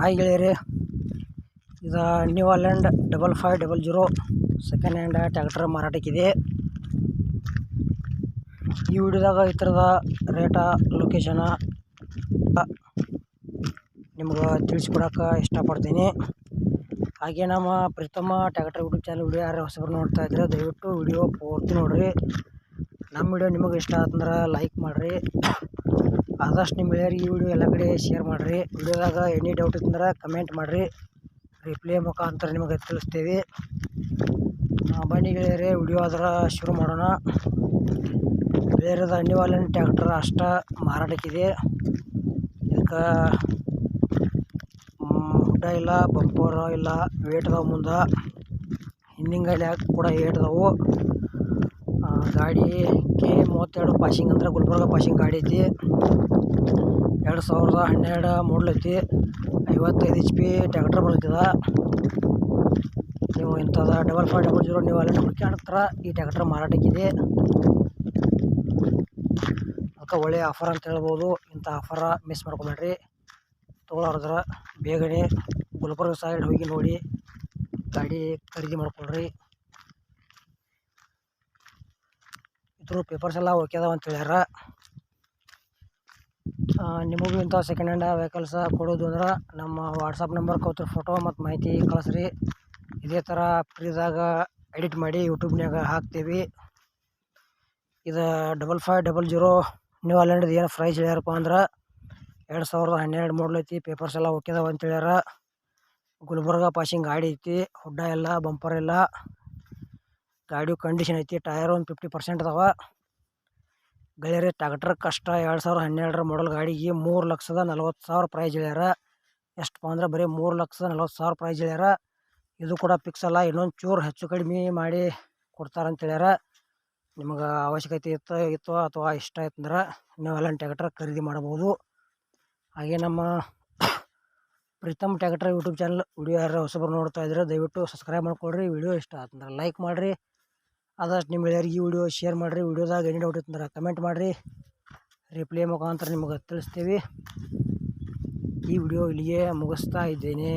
Hi ಗೆಳೆಯರೇ, ಇದು New Holland double five double zero second hand tractor ಮಾರಾಟಕ್ಕಿದೆ. ಈ ವಿಡಿಯೋದಾಗ ಈ ಥರದ ರೇಟ ಲೊಕೇಶನ ನಿಮ್ಗೆ ತಿಳಿಸ್ಕೊಡೋಕೆ ಇಷ್ಟಪಡ್ತೀನಿ. ಹಾಗೆ ನಮ್ಮ ಪ್ರಥಮ ಟ್ಯಾಕ್ಟರ್ ಯೂಟ್ಯೂಬ್ ಚಾನಲ್ ವಿಡಿಯೋ ಯಾರು ಹೊಸಬ್ರು ನೋಡ್ತಾ ಇದ್ರೆ ದಯವಿಟ್ಟು ವಿಡಿಯೋ ಪೂರ್ತಿ ನೋಡಿರಿ. ನಮ್ಮ ವಿಡಿಯೋ ನಿಮಗೆ ಇಷ್ಟ ಆತಂದ್ರೆ ಲೈಕ್ ಮಾಡಿರಿ. ಆದಷ್ಟು ನಿಮ್ಮ ಗೆಳೆಯರಿಗೆ ಈ ವಿಡಿಯೋ ಎಲ್ಲ ಕಡೆ ಶೇರ್ ಮಾಡಿರಿ. ವಿಡಿಯೋದಾಗ ಎನಿ ಡೌಟ್ ಇತ್ತಂದ್ರೆ ಕಮೆಂಟ್ ಮಾಡಿರಿ. ರಿಪ್ಲೈ ಮುಖಾಂತರ ನಿಮಗೆ ತಿಳಿಸ್ತೀವಿ. ಬನ್ನಿ ಗೆಳೆಯರೇ ವಿಡಿಯೋ ಆದ್ರೆ ಶುರು ಮಾಡೋಣ. ಬೇರೆದ ಅನ್ಯವಾಲನ್ ಟ್ಯಾಕ್ಟರ್ ಅಷ್ಟ ಮಾರಾಟಕ್ಕಿದೆ. ಇದಕ್ಕೆ ಹುಡ್ಡ ಇಲ್ಲ ಬಂಪರ್ ಇಲ್ಲ ವೇಟ್ ಅದಾವ ಮುಂದೆ. ಗಾಡಿ ಕೂಡ ಏಟ್ ಅದಾವು. ಆ, ಗಾಡಿ ಕೆ ಮೂವತ್ತೆರಡು ಪಾಸಿಂಗ್ ಅಂದ್ರೆ ಗುಲ್ಬರ್ಗ ಪಾಸಿಂಗ್ ಗಾಡಿ ಐತಿ. ಎರಡು ಸಾವಿರದ ಹನ್ನೆರಡು ಮಾಡಲ್ ಐತಿ ಐವತ್ತೈದು ಎಚ್ ಪಿ ಟ್ಯಾಕ್ಟ್ರ್ ಬರ್ತದ ನೀವು ಇಂಥದ್ದು ಡಬಲ್ ಫೈವ್ ಡಬಲ್ ಜೀರೋ ನೀವು ಅಲ್ಲಿ ಹುಡುಕಾಡ್ತಾರ ಈ ಟ್ಯಾಕ್ಟ್ರ್ ಮಾರಾಟಕ್ಕಿದೆ. ಅದಕ್ಕೆ ಒಳ್ಳೆಯ ಆಫರ್ ಅಂತ ಹೇಳ್ಬೋದು. ಇಂಥ ಆಫರ ಮಿಸ್ ಮಾಡ್ಕೊಬೇಡ್ರಿ. ತೊಗೊಳೋದ್ರ ಬೇಗನೆ ಗುಲ್ಬರ್ಗ ಸೈಡ್ ಹೋಗಿ ನೋಡಿ, ಗಾಡಿ ಖರೀದಿ ಮಾಡ್ಕೊಳ್ರಿ. ಇದ್ರ ಪೇಪರ್ಸ್ ಎಲ್ಲ ಓಕೆ ಅದಾವ ಅಂತ ಹೇಳ್ಯಾರ. ನಿಮಗೂ ಇಂಥ ಸೆಕೆಂಡ್ ಹ್ಯಾಂಡ್ ವೆಹಿಕಲ್ಸ ಕೊಡೋದು ಅಂದ್ರೆ ನಮ್ಮ ವಾಟ್ಸಪ್ ನಂಬರ್ ಕೌತ್ರ ಫೋಟೋ ಮತ್ತು ಮಾಹಿತಿ ಕಳಿಸ್ರಿ. ಇದೇ ಥರ ಫ್ರೀದಾಗ ಎಡಿಟ್ ಮಾಡಿ ಯೂಟ್ಯೂಬ್ನಾಗ ಹಾಕ್ತೀವಿ. ಇದು double five double zero New ಅಲ್ಯಾಂಡ್ದು ಏನು ಪ್ರೈಸ್ ಹೇಳ್ಯಾರಪ್ಪ ಅಂದ್ರೆ ಎರಡು ಸಾವಿರದ ಹನ್ನೆರಡು ಮಾಡಲ್ ಐತಿ ಪೇಪರ್ಸ್ ಎಲ್ಲ ಅದಾವ ಅಂತ ಹೇಳ್ಯಾರ. ಗುಲ್ಬರ್ಗ ಪಾಸಿಂಗ್ ಗಾಡಿ ಐತಿ, ಹುಡ್ಡ ಎಲ್ಲ ಬಂಪರ್ ಎಲ್ಲ ಗಾಡಿ ಕಂಡೀಷನ್ ಐತಿ ಟಯರ್ ಒಂದು ಫಿಫ್ಟಿ ಪರ್ಸೆಂಟ್ ಅದಾವ. ಗೆಳೆಯರೆ ಟ್ಯಾಕ್ಟರ್ ಕಷ್ಟ ಎರಡು ಸಾವಿರ ಹನ್ನೆರಡರ ಮಾಡಲ್ ಗಾಡಿಗೆ ಮೂರು ಲಕ್ಷದ ನಲ್ವತ್ತು ಸಾವಿರ ಪ್ರೈಸ್ ಹೇಳ್ಯಾರ ಎಷ್ಟಪ್ಪ ಅಂದ್ರೆ ಬರೀ ಮೂರು ಲಕ್ಷದ ನಲ್ವತ್ತು ಸಾವಿರ ಪ್ರೈಸ್ ಹೇಳ್ಯಾರ ಇದು ಕೂಡ ಫಿಕ್ಸ್ ಅಲ್ಲ, ಇನ್ನೊಂದು ಚೂರು ಹೆಚ್ಚು ಕಡಿಮೆ ಮಾಡಿ ಕೊಡ್ತಾರಂತ ಹೇಳ್ಯಾರ. ನಿಮಗೆ ಅವಶ್ಯಕತೆ ಇತ್ತು ಇತ್ತು ಅಥವಾ ಇಷ್ಟ ಆಯ್ತಂದ್ರೆ ನೀವೆಲ್ಲ ಟ್ಯಾಕ್ಟರ್ ಖರೀದಿ ಮಾಡ್ಬೋದು ಹಾಗೆ ನಮ್ಮ Pritam tractor YouTube channel video ಯಾರು ಹೊಸಬ್ರು ನೋಡ್ತಾ ಇದ್ರೆ ದಯವಿಟ್ಟು ಸಬ್ಸ್ಕ್ರೈಬ್ ಮಾಡ್ಕೊಳ್ರಿ. ವಿಡಿಯೋ ಇಷ್ಟ ಆತಂದ್ರೆ ಲೈಕ್ ಮಾಡಿರಿ. ಆದಷ್ಟು ನಿಮ್ಮ ಎಲ್ಲರಿಗೆ ಈ ವಿಡಿಯೋ ಶೇರ್ ಮಾಡಿರಿ. ವಿಡಿಯೋದಾಗ ಏನೇ ಡೌಟ್ ಇತ್ತಂದ್ರೆ ಕಮೆಂಟ್ ಮಾಡಿರಿ. ರಿಪ್ಲೈ ಮುಖಾಂತರ ನಿಮಗೆ ತಿಳಿಸ್ತೀವಿ. ಈ ವಿಡಿಯೋ ಇಲ್ಲಿಗೆ ಮುಗಿಸ್ತಾ ಇದ್ದೇನೆ.